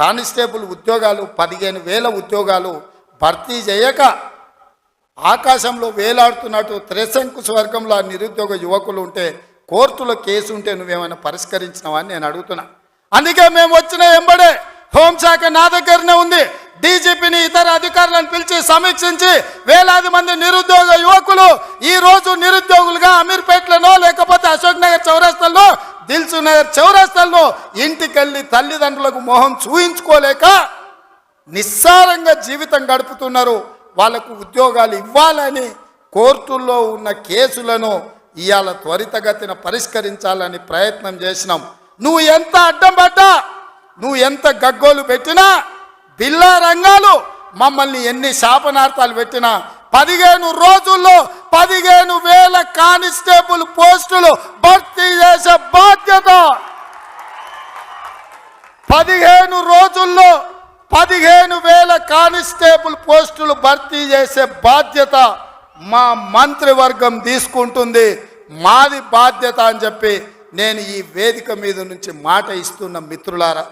Constable ఉద్యోగాలు పదిహేను వేల ఉద్యోగాలు భర్తీ చేయక ఆకాశంలో వేలాడుతున్నట్టు త్రిశంకు స్వర్గంలో నిరుద్యోగ యువకులు ఉంటే కోర్టులో కేసు ఉంటే నువ్వేమైనా పరిష్కరించినావా అని నేను అడుగుతున్నా. అందుకే మేము వచ్చిన ఎంబడే హోంశాఖ నా దగ్గరనే ఉంది. డీజీపీని ఇతర అధికారులను పిలిచి సమీక్షించి వేలాది మంది నిరుద్యోగ యువకులు ఈ రోజు నిరుద్యోగులుగా అమీర్పేటలోనో లేకపోతే చౌరస్తాల్లో దిల్సు చౌరస్తాల్లో ఇంటికెళ్ళి తల్లిదండ్రులకు మొహం చూయించుకోలేక నిస్సారంగా జీవితం గడుపుతున్నారు. వాళ్ళకు ఉద్యోగాలు ఇవ్వాలని కోర్టుల్లో ఉన్న కేసులను ఇవాళ త్వరితగతిన పరిష్కరించాలని ప్రయత్నం చేసినాం. నువ్వు ఎంత అడ్డం పడ్డా? నువ్వు ఎంత గగ్గోలు పెట్టినా? బిల్లా రంగాలు మమ్మల్ని ఎన్ని శాపనార్థాలు పెట్టినా? పదిహేను రోజుల్లో పదిహేను వేల కానిస్టేబుల్ పోస్టులు భర్తీ చేసే బాధ్యత పదిహేను రోజుల్లో పదిహేను వేల కానిస్టేబుల్ పోస్టులు భర్తీ చేసే బాధ్యత మా మంత్రివర్గం తీసుకుంటుంది. మాది బాధ్యత అని చెప్పి నేను ఈ వేదిక మీద నుంచి మాట ఇస్తున్న మిత్రులారా